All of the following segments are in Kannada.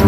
ಶ್ರೀ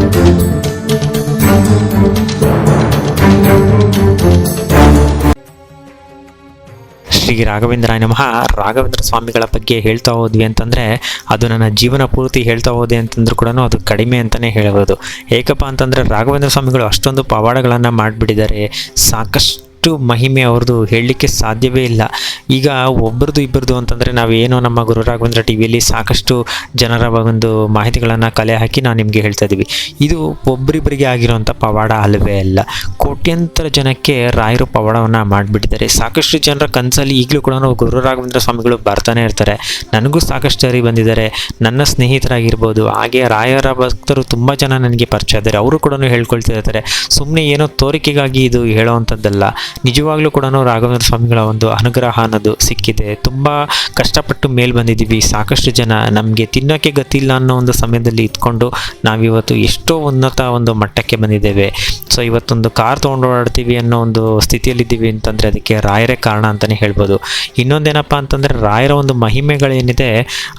ರಾಘವೇಂದ್ರಾಯ ನಮಃ. ರಾಘವೇಂದ್ರ ಸ್ವಾಮಿಗಳ ಬಗ್ಗೆ ಹೇಳ್ತಾ ಹೋದ್ವಿ ಅಂತಂದರೆ, ಅದು ನನ್ನ ಜೀವನ ಪೂರ್ತಿ ಹೇಳ್ತಾ ಹೋದೆ ಅಂತಂದ್ರೂ ಕೂಡ ಅದು ಕಡಿಮೆ ಅಂತಲೇ ಹೇಳ್ಬೋದು. ಏಕಪ್ಪ ಅಂತಂದರೆ, ರಾಘವೇಂದ್ರ ಸ್ವಾಮಿಗಳು ಅಷ್ಟೊಂದು ಪವಾಡಗಳನ್ನು ಮಾಡಿಬಿಟ್ಟಿದ್ದಾರೆ. ಸಾಕಷ್ಟು ಮಹಿಮೆ ಅವ್ರದ್ದು ಹೇಳಲಿಕ್ಕೆ ಸಾಧ್ಯವೇ ಇಲ್ಲ. ಈಗ ಒಬ್ಬರದು ಇಬ್ಬರದು ಅಂತಂದರೆ ನಾವೇನೋ ನಮ್ಮ ಗುರು ರಾಘವೇಂದ್ರ ಟಿ ವಿಯಲ್ಲಿ ಸಾಕಷ್ಟು ಜನರ ಒಂದು ಮಾಹಿತಿಗಳನ್ನು ಕಲೆ ಹಾಕಿ ನಾವು ನಿಮಗೆ ಹೇಳ್ತಾ ಇದ್ದೀವಿ. ಇದು ಒಬ್ಬರಿಬ್ಬರಿಗೆ ಆಗಿರುವಂಥ ಪವಾಡ ಅಲ್ಲವೇ ಅಲ್ಲ. ಕೋಟ್ಯಂತರ ಜನಕ್ಕೆ ರಾಯರು ಪವಾಡವನ್ನು ಮಾಡಿಬಿಟ್ಟಿದ್ದಾರೆ. ಸಾಕಷ್ಟು ಜನರ ಕನಸಲ್ಲಿ ಈಗಲೂ ಕೂಡ ಗುರು ರಾಘವೇಂದ್ರ ಸ್ವಾಮಿಗಳು ಬರ್ತಾನೆ ಇರ್ತಾರೆ. ನನಗೂ ಸಾಕಷ್ಟು ಜಾರಿ ಬಂದಿದ್ದಾರೆ. ನನ್ನ ಸ್ನೇಹಿತರಾಗಿರ್ಬೋದು, ಹಾಗೆ ರಾಯರ ಭಕ್ತರು ತುಂಬ ಜನ ನನಗೆ ಪರಿಚಯ ಇದ್ದಾರೆ. ಅವರು ಕೂಡ ಹೇಳ್ಕೊಳ್ತಾ ಇರ್ತಾರೆ. ಸುಮ್ಮನೆ ಏನೋ ತೋರಿಕೆಗಾಗಿ ಇದು ಹೇಳೋವಂಥದ್ದಲ್ಲ ನಿಜವಾಗ್ಲೂ ಕೂಡ ರಾಘವೇಂದ್ರ ಸ್ವಾಮಿಗಳ ಒಂದು ಅನುಗ್ರಹ ಅನ್ನೋದು ಸಿಕ್ಕಿದೆ. ತುಂಬ ಕಷ್ಟಪಟ್ಟು ಮೇಲೆ ಬಂದಿದ್ದೀವಿ. ಸಾಕಷ್ಟು ಜನ ನಮಗೆ ತಿನ್ನೋಕ್ಕೆ ಗತಿಲ್ಲ ಅನ್ನೋ ಒಂದು ಸಮಯದಲ್ಲಿ ಇದ್ಕೊಂಡು ನಾವಿವತ್ತು ಎಷ್ಟೋ ಉನ್ನತ ಒಂದು ಮಟ್ಟಕ್ಕೆ ಬಂದಿದ್ದೇವೆ. ಸೊ ಇವತ್ತೊಂದು ಕಾರ್ ತೊಗೊಂಡು ಓಡಾಡ್ತೀವಿ ಅನ್ನೋ ಒಂದು ಸ್ಥಿತಿಯಲ್ಲಿದ್ದೀವಿ ಅಂತಂದರೆ ಅದಕ್ಕೆ ರಾಯರೇ ಕಾರಣ ಅಂತಲೇ ಹೇಳ್ಬೋದು. ಇನ್ನೊಂದೇನಪ್ಪ ಅಂತಂದರೆ ರಾಯರ ಒಂದು ಮಹಿಮೆಗಳೇನಿದೆ,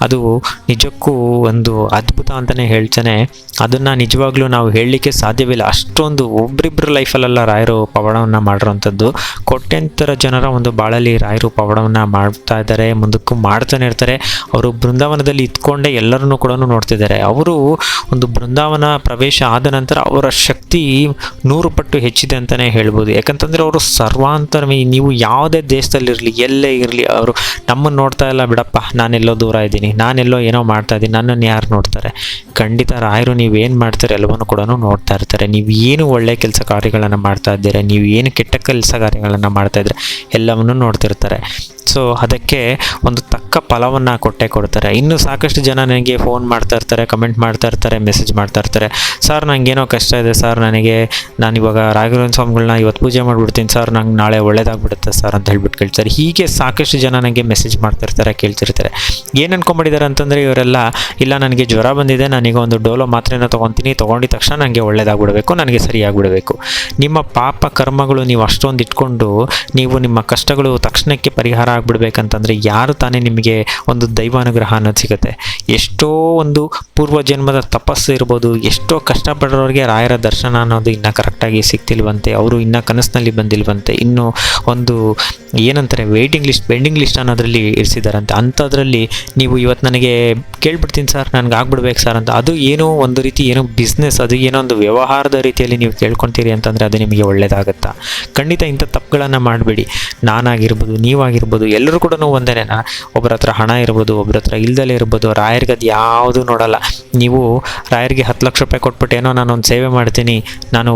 ಅದು ನಿಜಕ್ಕೂ ಒಂದು ಅದ್ಭುತ ಅಂತಲೇ ಹೇಳ್ತಾನೆ. ಅದನ್ನು ನಿಜವಾಗ್ಲೂ ನಾವು ಹೇಳಲಿಕ್ಕೆ ಸಾಧ್ಯವಿಲ್ಲ. ಅಷ್ಟೊಂದು ಒಬ್ರಿಬ್ಬರ ಲೈಫಲ್ಲೆಲ್ಲ ರಾಯರು ಪವಾಡವನ್ನು ಮಾಡಿರೋವಂಥದ್ದು ಕೋಟ್ಯಂತರ ಜನರ ಒಂದು ಬಾಳಲ್ಲಿ ರಾಯರು ಪವಾಡವನ್ನು ಮಾಡ್ತಾ ಇದ್ದಾರೆ, ಮುಂದಕ್ಕೂ ಮಾಡ್ತಾನೆ ಇರ್ತಾರೆ. ಅವರು ಬೃಂದಾವನದಲ್ಲಿ ಇದ್ಕೊಂಡೇ ಎಲ್ಲರನ್ನೂ ಕೂಡ ನೋಡ್ತಿದ್ದಾರೆ. ಅವರು ಒಂದು ಬೃಂದಾವನ ಪ್ರವೇಶ ಆದ ನಂತರ ಅವರ ಶಕ್ತಿ ನೂರು ಪಟ್ಟು ಹೆಚ್ಚಿದೆ ಅಂತಲೇ ಹೇಳ್ಬೋದು. ಯಾಕಂತಂದರೆ ಅವರು ಸರ್ವಾಂತರ ನೀವು ಯಾವುದೇ ದೇಶದಲ್ಲಿರಲಿ, ಎಲ್ಲೇ ಇರಲಿ, ಅವರು ನಮ್ಮನ್ನು ನೋಡ್ತಾ ಇಲ್ಲ, ಬಿಡಪ್ಪ, ನಾನೆಲ್ಲೋ ದೂರ ಇದ್ದೀನಿ, ನಾನೆಲ್ಲೋ ಏನೋ ಮಾಡ್ತಾ ಇದ್ದೀನಿ, ನನ್ನನ್ನು ಯಾರು ನೋಡ್ತಾರೆ? ಖಂಡಿತ ರಾಯರು ನೀವೇನು ಮಾಡ್ತಾರೆ ಎಲ್ಲವನ್ನೂ ಕೂಡ ನೋಡ್ತಾ ಇರ್ತಾರೆ. ನೀವು ಏನು ಒಳ್ಳೆಯ ಕೆಲಸ ಕಾರ್ಯಗಳನ್ನು ಮಾಡ್ತಾ ಇದ್ದೀರಾ, ನೀವು ಏನು ಕೆಟ್ಟ ಕೆಲಸ ಕಾರ್ಯಗಳನ್ನು ಮಾಡ್ತಾ ಇದ್ರೆ ಎಲ್ಲವನ್ನೂ ನೋಡ್ತಿರ್ತಾರೆ. ಸೊ ಅದಕ್ಕೆ ಒಂದು ತಕ್ಕ ಫಲವನ್ನು ಕೊಟ್ಟೆ ಕೊಡ್ತಾರೆ. ಇನ್ನು ಸಾಕಷ್ಟು ಜನ ನನಗೆ ಫೋನ್ ಮಾಡ್ತಾ ಇರ್ತಾರೆ ಕಮೆಂಟ್ ಮಾಡ್ತಾ ಇರ್ತಾರೆ ಮೆಸೇಜ್ ಮಾಡ್ತಾ ಇರ್ತಾರೆ. ಸರ್ ನನಗೇನೋ ಕಷ್ಟ ಇದೆ. ಸರ್ ನನಗೆ, ನಾನು ಇವಾಗ ರಾಘವೇಂದ್ರ ಸ್ವಾಮಿಗಳನ್ನ ಇವತ್ತು ಪೂಜೆ ಮಾಡಿಬಿಡ್ತೀನಿ. ಸರ್ ನಂಗೆ ನಾಳೆ ಒಳ್ಳೇದಾಗ್ಬಿಡುತ್ತೆ ಸರ್ ಅಂತ ಹೇಳ್ಬಿಟ್ಟು ಕೇಳ್ತಾರೆ. ಹೀಗೆ ಸಾಕಷ್ಟು ಜನ ನನಗೆ ಮೆಸೇಜ್ ಮಾಡ್ತಿರ್ತಾರೆ ಕೇಳ್ತಿರ್ತಾರೆ. ಏನು ಅನ್ಕೊಂಬಿಟ್ಟಿದ್ದಾರೆ ಅಂತಂದರೆ, ಇವರೆಲ್ಲ, ಇಲ್ಲ, ನನಗೆ ಜ್ವರ ಬಂದಿದೆ. ನನಗೆ ಒಂದು ಡೋಲೋ ಮಾತ್ರೆನ ತೊಗೊತೀನಿ. ತೊಗೊಂಡಿದ ತಕ್ಷಣ ನನಗೆ ಒಳ್ಳೇದಾಗ್ಬಿಡಬೇಕು. ನನಗೆ ಸರಿಯಾಗ್ಬಿಡಬೇಕು. ನಿಮ್ಮ ಪಾಪ ಕರ್ಮಗಳು ನೀವು ಅಷ್ಟೊಂದು ಇಟ್ಕೊಂಡು, ನೀವು ನಿಮ್ಮ ಕಷ್ಟಗಳು ತಕ್ಷಣಕ್ಕೆ ಪರಿಹಾರ ಆಗ್ಬಿಡ್ಬೇಕಂತಂದರೆ ಯಾರು ತಾನೇ ನಿಮಗೆ ಒಂದು ದೈವಾನುಗ್ರಹ ಅನ್ನೋದು ಸಿಗುತ್ತೆ. ಎಷ್ಟೋ ಒಂದು ಪೂರ್ವ ಜನ್ಮದ ತಪಸ್ಸು ಇರ್ಬೋದು, ಎಷ್ಟೋ ಕಷ್ಟಪಡೋರಿಗೆ ರಾಯರ ದರ್ಶನ ಅನ್ನೋದು ಇನ್ನೂ ಕರೆಕ್ಟಾಗಿ ಸಿಗ್ತಿಲ್ವಂತೆ ಅವರು ಇನ್ನೂ ಕನಸಿನಲ್ಲಿ ಬಂದಿಲ್ವಂತೆ, ಇನ್ನು ಒಂದು ಏನಂತಾರೆ ವೇಟಿಂಗ್ ಲಿಸ್ಟ್ ಬೆಂಡಿಂಗ್ ಲಿಸ್ಟ್ ಅನ್ನೋದರಲ್ಲಿ ಇರಿಸಿದಾರಂತೆ. ಅಂಥದ್ರಲ್ಲಿ ನೀವು ಇವತ್ತು ನನಗೆ ಕೇಳ್ಬಿಡ್ತೀನಿ ಸರ್, ನನಗೆ ಆಗ್ಬಿಡ್ಬೇಕು ಸರ್ ಅಂತ. ಅದು ಏನೋ ಒಂದು ರೀತಿ ಏನೋ ಬಿಸ್ನೆಸ್ ಅದು ಏನೋ ಒಂದು ವ್ಯವಹಾರದ ರೀತಿಯಲ್ಲಿ ನೀವು ಕೇಳ್ಕೊತೀರಿ ಅಂತಂದರೆ ಅದು ನಿಮಗೆ ಒಳ್ಳೆಯದಾಗುತ್ತಾ ಖಂಡಿತ ಇಂಥ ತಪ್ಪುಗಳನ್ನು ಮಾಡಬೇಡಿ. ನಾನಾಗಿರ್ಬೋದು, ನೀವಾಗಿರ್ಬೋದು ಎಲ್ಲರೂ ಕೂಡ ಒಂದೇನೇನ? ಒಬ್ಬರ ಹತ್ರ ಹಣ ಇರ್ಬೋದು ಒಬ್ಬರ ಹತ್ರ ಇಲ್ದಲೇ ಇರ್ಬೋದು ರಾಯರಿಗೆ ಅದು ಯಾವುದೂ ನೋಡಲ್ಲ. ನೀವು ರಾಯರಿಗೆ ಹತ್ತು ಲಕ್ಷ ರೂಪಾಯಿ ಕೊಟ್ಬಿಟ್ಟು ಏನೋ ನಾನು ಒಂದು ಸೇವೆ ಮಾಡ್ತೀನಿ, ನಾನು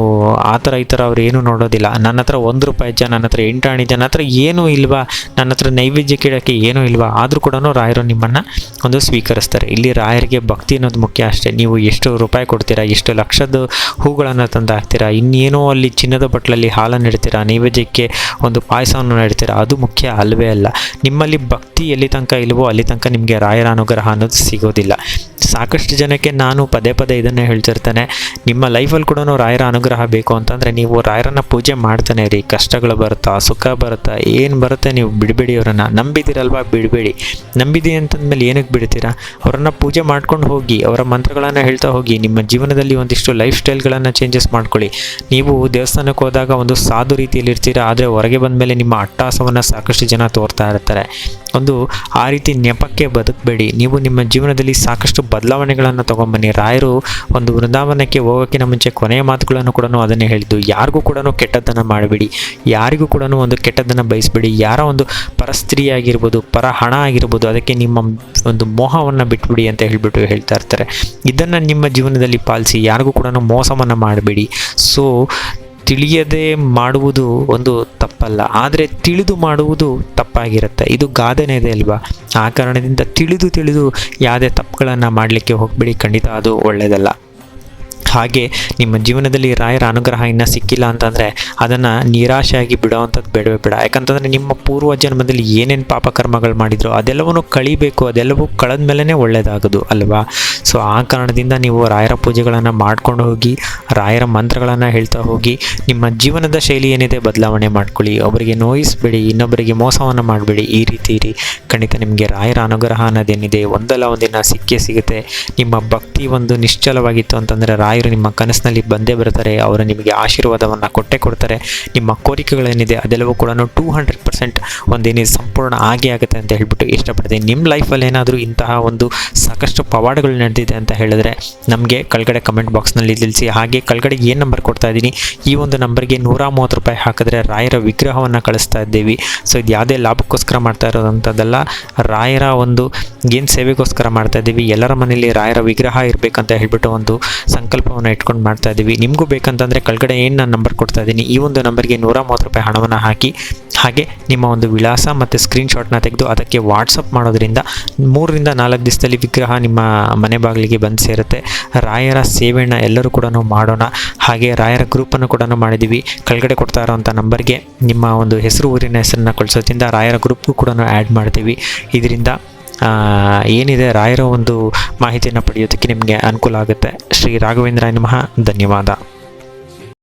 ಆ ಥರ ಈ ಥರ ಅವ್ರು ಏನೂ ನೋಡೋದಿಲ್ಲ. ನನ್ನ ಹತ್ರ ಒಂದು ರೂಪಾಯಿ ಜನ ನನ್ನ ಹತ್ರ ಎಂಟು ನನ್ನ ಹತ್ರ ಏನೂ ಇಲ್ವಾ? ನನ್ನ ಹತ್ರ ನೈವೇದ್ಯ ಕೇಳೋಕ್ಕೆ ಏನೂ ಇಲ್ವಾ? ಆದರೂ ಕೂಡ ರಾಯರು ನಿಮ್ಮನ್ನು ಒಂದು ಸ್ವೀಕರಿಸ್ತಾರೆ. ಇಲ್ಲಿ ರಾಯರಿಗೆ ಭಕ್ತಿ ಅನ್ನೋದು ಮುಖ್ಯ ಅಷ್ಟೇ. ನೀವು ಎಷ್ಟು ರೂಪಾಯಿ ಕೊಡ್ತೀರಾ, ಎಷ್ಟು ಲಕ್ಷದ ಹೂಗಳನ್ನು ತಂದು ಹಾಕ್ತೀರಾ ಇನ್ನೇನೋ ಅಲ್ಲಿ ಚಿನ್ನದ ಬಟ್ಲಲ್ಲಿ ಹಾಲನ್ನು ಇಡ್ತೀರಾ, ನೈವೇದ್ಯಕ್ಕೆ ಒಂದು ಪಾಯಸವನ್ನು ಇಡ್ತೀರಾ, ಅದು ಮುಖ್ಯ ಅಲ್ವೇ? ನಿಮ್ಮಲ್ಲಿ ಭಕ್ತಿ ಎಲ್ಲಿ ತನಕ ಇಲ್ವೋ ಅಲ್ಲಿ ತನಕ ನಿಮಗೆ ರಾಯರ ಅನುಗ್ರಹ ಅನ್ನೋದು ಸಿಗೋದಿಲ್ಲ. ಸಾಕಷ್ಟು ಜನಕ್ಕೆ ನಾನು ಪದೇ ಪದೇ ಇದನ್ನೇ ಹೇಳ್ತಿರ್ತೇನೆ. ನಿಮ್ಮ ಲೈಫಲ್ಲಿ ಕೂಡ ರಾಯರ ಅನುಗ್ರಹ ಬೇಕು ಅಂತಂದರೆ ನೀವು ರಾಯರನ್ನು ಪೂಜೆ ಮಾಡ್ತಾನೆ ರೀ ಕಷ್ಟಗಳು ಬರುತ್ತಾ, ಸುಖ ಬರುತ್ತಾ, ಏನು ಬರುತ್ತೆ ನೀವು ಬಿಡಬೇಡಿ ಅವರನ್ನು. ನಂಬಿದ್ದೀರಲ್ವಾ ಬಿಡಬೇಡಿ. ನಂಬಿದಿ ಅಂತಂದಮೇಲೆ ಏನಕ್ಕೆ ಬಿಡ್ತೀರಾ? ಅವರನ್ನು ಪೂಜೆ ಮಾಡ್ಕೊಂಡು ಹೋಗಿ, ಅವರ ಮಂತ್ರಗಳನ್ನು ಹೇಳ್ತಾ ಹೋಗಿ, ನಿಮ್ಮ ಜೀವನದಲ್ಲಿ ಒಂದಿಷ್ಟು ಲೈಫ್ ಸ್ಟೈಲ್ಗಳನ್ನು ಚೇಂಜಸ್ ಮಾಡ್ಕೊಳ್ಳಿ. ನೀವು ದೇವಸ್ಥಾನಕ್ಕೆ ಹೋದಾಗ ಒಂದು ಸಾಧು ರೀತಿಯಲ್ಲಿ ಇರ್ತೀರಾ ಆದರೆ ಹೊರಗೆ ಬಂದ ಮೇಲೆ ನಿಮ್ಮ ಅಟ್ಟಾಸವನ್ನು ಸಾಕಷ್ಟು ಜನ ತೋರ್ತಾ ಇರ್ತಾರೆ. ಒಂದು ಆ ರೀತಿ ನೆಪಕ್ಕೆ ಬದುಕಬೇಡಿ. ನೀವು ನಿಮ್ಮ ಜೀವನದಲ್ಲಿ ಸಾಕಷ್ಟು ಬದಲಾವಣೆಗಳನ್ನು ತೊಗೊಂಬನ್ನಿ. ರಾಯರು ಒಂದು ವೃಂದಾವನಕ್ಕೆ ಹೋಗೋಕ್ಕಿಂತ ಮುಂಚೆ ಕೊನೆಯ ಮಾತುಗಳನ್ನು ಕೂಡ ಅದನ್ನೇ ಹೇಳಿದ್ದು. ಯಾರಿಗೂ ಕೂಡ ಕೆಟ್ಟದ್ದನ್ನು ಮಾಡಬೇಡಿ. ಯಾರಿಗೂ ಕೂಡ ಒಂದು ಕೆಟ್ಟದ್ದನ್ನು ಬಯಸಬೇಡಿ. ಯಾರ ಒಂದು ಪರಸ್ತ್ರೀ ಆಗಿರ್ಬೋದು ಪರ ಹಣ ಆಗಿರ್ಬೋದು, ಅದಕ್ಕೆ ನಿಮ್ಮ ಒಂದು ಮೋಹವನ್ನು ಬಿಟ್ಬಿಡಿ ಅಂತ ಹೇಳಿಬಿಟ್ಟು ಹೇಳ್ತಾ ಇರ್ತಾರೆ. ಇದನ್ನು ನಿಮ್ಮ ಜೀವನದಲ್ಲಿ ಪಾಲಿಸಿ. ಯಾರಿಗೂ ಕೂಡ ಮೋಸವನ್ನು ಮಾಡಬೇಡಿ. ಸೊ ತಿಳಿಯದೆ ಮಾಡುವುದು ಒಂದು ತಪ್ಪಲ್ಲ. ಆದರೆ ತಿಳಿದು ಮಾಡುವುದು ತಪ್ಪಾಗಿರುತ್ತೆ. ಇದು ಗಾದೆನೇ ಇದೆ ಅಲ್ವಾ? ಆ ಕಾರಣದಿಂದ ತಿಳಿದು ತಿಳಿದು ಯಾವುದೇ ತಪ್ಪುಗಳನ್ನು ಮಾಡಲಿಕ್ಕೆ ಹೋಗಬೇಡಿ. ಖಂಡಿತ ಅದು ಒಳ್ಳೆಯದಲ್ಲ ಹಾಗೆ ನಿಮ್ಮ ಜೀವನದಲ್ಲಿ ರಾಯರ ಅನುಗ್ರಹ ಇನ್ನೂ ಸಿಕ್ಕಿಲ್ಲ ಅಂತಂದರೆ ಅದನ್ನು ನಿರಾಶೆಯಾಗಿ ಬಿಡೋವಂಥದ್ದು ಬೇಡವೇ ಬೇಡ. ಯಾಕಂತಂದರೆ ನಿಮ್ಮ ಪೂರ್ವ ಜನ್ಮದಲ್ಲಿ ಏನೇನು ಪಾಪಕರ್ಮಗಳು ಮಾಡಿದ್ರು ಅದೆಲ್ಲವನ್ನು ಕಳಿಬೇಕು, ಅದೆಲ್ಲವೂ ಕಳೆದ ಮೇಲೇ ಒಳ್ಳೆಯದಾಗೋದು ಅಲ್ವಾ? ಸೊ ಆ ಕಾರಣದಿಂದ ನೀವು ರಾಯರ ಪೂಜೆಗಳನ್ನು ಮಾಡ್ಕೊಂಡು ಹೋಗಿ, ರಾಯರ ಮಂತ್ರಗಳನ್ನು ಹೇಳ್ತಾ ಹೋಗಿ, ನಿಮ್ಮ ಜೀವನದ ಶೈಲಿ ಏನಿದೆ ಬದಲಾವಣೆ ಮಾಡ್ಕೊಳ್ಳಿ. ಒಬ್ಬರಿಗೆ ನೋಯಿಸ್ಬೇಡಿ, ಇನ್ನೊಬ್ಬರಿಗೆ ಮೋಸವನ್ನು ಮಾಡಬೇಡಿ. ಈ ರೀತಿ ಇರಿ. ಖಂಡಿತ ನಿಮಗೆ ರಾಯರ ಅನುಗ್ರಹ ಅನ್ನೋದೇನಿದೆ, ಒಂದಲ್ಲ ಒಂದಿನ ಸಿಕ್ಕೇ ಸಿಗುತ್ತೆ. ನಿಮ್ಮ ಭಕ್ತಿ ಒಂದು ನಿಶ್ಚಲವಾಗಿತ್ತು ಅಂತಂದರೆ ರಾಯರು ರಾಘವೇಂದ್ರ ನಿಮ್ಮ ಕನಸಿನಲ್ಲಿ ಬಂದೇ ಬರ್ತಾರೆ ಅವರು ನಿಮಗೆ ಆಶೀರ್ವಾದವನ್ನು ಕೊಟ್ಟೇ ಕೊಡ್ತಾರೆ. ನಿಮ್ಮ ಕೋರಿಕೆಗಳೇನಿದೆ ಅದೆಲ್ಲವೂ ಕೂಡ ಟೂ ಹಂಡ್ರೆಡ್ ಪರ್ಸೆಂಟ್ ಒಂದೇನಿದೆ ಸಂಪೂರ್ಣ ಆಗೇ ಆಗುತ್ತೆ ಅಂತ ಹೇಳ್ಬಿಟ್ಟು ಇಷ್ಟಪಡ್ತೀನಿ. ನಿಮ್ಮ ಲೈಫಲ್ಲಿ ಏನಾದರೂ ಇಂತಹ ಒಂದು ಸಾಕಷ್ಟು ಪವಾಡಗಳು ನಡೆದಿದೆ ಅಂತ ಹೇಳಿದ್ರೆ ನಮಗೆ ಕೆಳಗಡೆ ಕಮೆಂಟ್ ಬಾಕ್ಸ್ನಲ್ಲಿ ತಿಳಿಸಿ. ಹಾಗೆ ಕೆಳಗಡೆ ಏನು ನಂಬರ್ ಕೊಡ್ತಾ ಇದ್ದೀನಿ? ಈ ಒಂದು ನಂಬರ್ಗೆ ನೂರ ಮೂವತ್ತು ರೂಪಾಯಿ ಹಾಕಿದ್ರೆ ರಾಯರ ವಿಗ್ರಹವನ್ನು ಕಳಿಸ್ತಾ ಇದ್ದೀವಿ. ಸೊ ಇದು ಯಾವುದೇ ಲಾಭಕ್ಕೋಸ್ಕರ ಮಾಡ್ತಾ ಇರೋದಂಥದ್ದಲ್ಲ. ರಾಯರ ಒಂದು ಏನು ಸೇವೆಗೋಸ್ಕರ ಮಾಡ್ತಾ ಇದ್ದೀವಿ? ಎಲ್ಲರ ಮನೆಯಲ್ಲಿ ರಾಯರ ವಿಗ್ರಹ ಇರಬೇಕಂತ ಹೇಳ್ಬಿಟ್ಟು ಒಂದು ಸಂಕಲ್ಪವನ್ನು ಇಟ್ಕೊಂಡು ಮಾಡ್ತಾ ಇದ್ದೀವಿ ನಿಮಗೂ ಬೇಕಂತಂದರೆ ಕೆಳಗಡೆ ಏನು ನಾನು ನಂಬರ್ ಕೊಡ್ತಾ ಇದ್ದೀನಿ ಈ ಒಂದು ನಂಬರ್ಗೆ ನೂರ ಮೂವತ್ತು ರೂಪಾಯಿ ಹಣವನ್ನು ಹಾಕಿ, ಹಾಗೆ ನಿಮ್ಮ ಒಂದು ವಿಳಾಸ ಮತ್ತು ಸ್ಕ್ರೀನ್ಶಾಟ್ನ ತೆಗೆದು ಅದಕ್ಕೆ ವಾಟ್ಸಪ್ ಮಾಡೋದ್ರಿಂದ ಮೂರರಿಂದ ನಾಲ್ಕು ದಿವಸದಲ್ಲಿ ವಿಗ್ರಹ ನಿಮ್ಮ ಮನೆ ಬಾಗಿಲಿಗೆ ಬಂದು ಸೇರುತ್ತೆ. ರಾಯರ ಸೇವೆಯನ್ನು ಎಲ್ಲರೂ ಕೂಡ ಮಾಡೋಣ. ಹಾಗೆ ರಾಯರ ಗ್ರೂಪನ್ನು ಕೂಡ ಮಾಡಿದ್ದೀವಿ ಕೆಳಗಡೆ ಕೊಡ್ತಾ ಇರೋವಂಥ ನಂಬರ್ಗೆ ನಿಮ್ಮ ಒಂದು ಹೆಸರು, ಊರಿನ ಹೆಸರನ್ನ ಕಳಿಸೋದ್ರಿಂದ ರಾಯರ ಗ್ರೂಪ್ಗೂ ಕೂಡ ಆ್ಯಡ್ ಮಾಡ್ತೀವಿ. ಇದರಿಂದ ಏನಿದೆ? ರಾಯರ ಒಂದು ಮಾಹಿತಿಯನ್ನು ಪಡೆಯೋದಕ್ಕೆ ನಿಮಗೆ ಅನುಕೂಲ ಆಗುತ್ತೆ. ಶ್ರೀ ರಾಘವೇಂದ್ರ ನಮಃ. ಧನ್ಯವಾದ.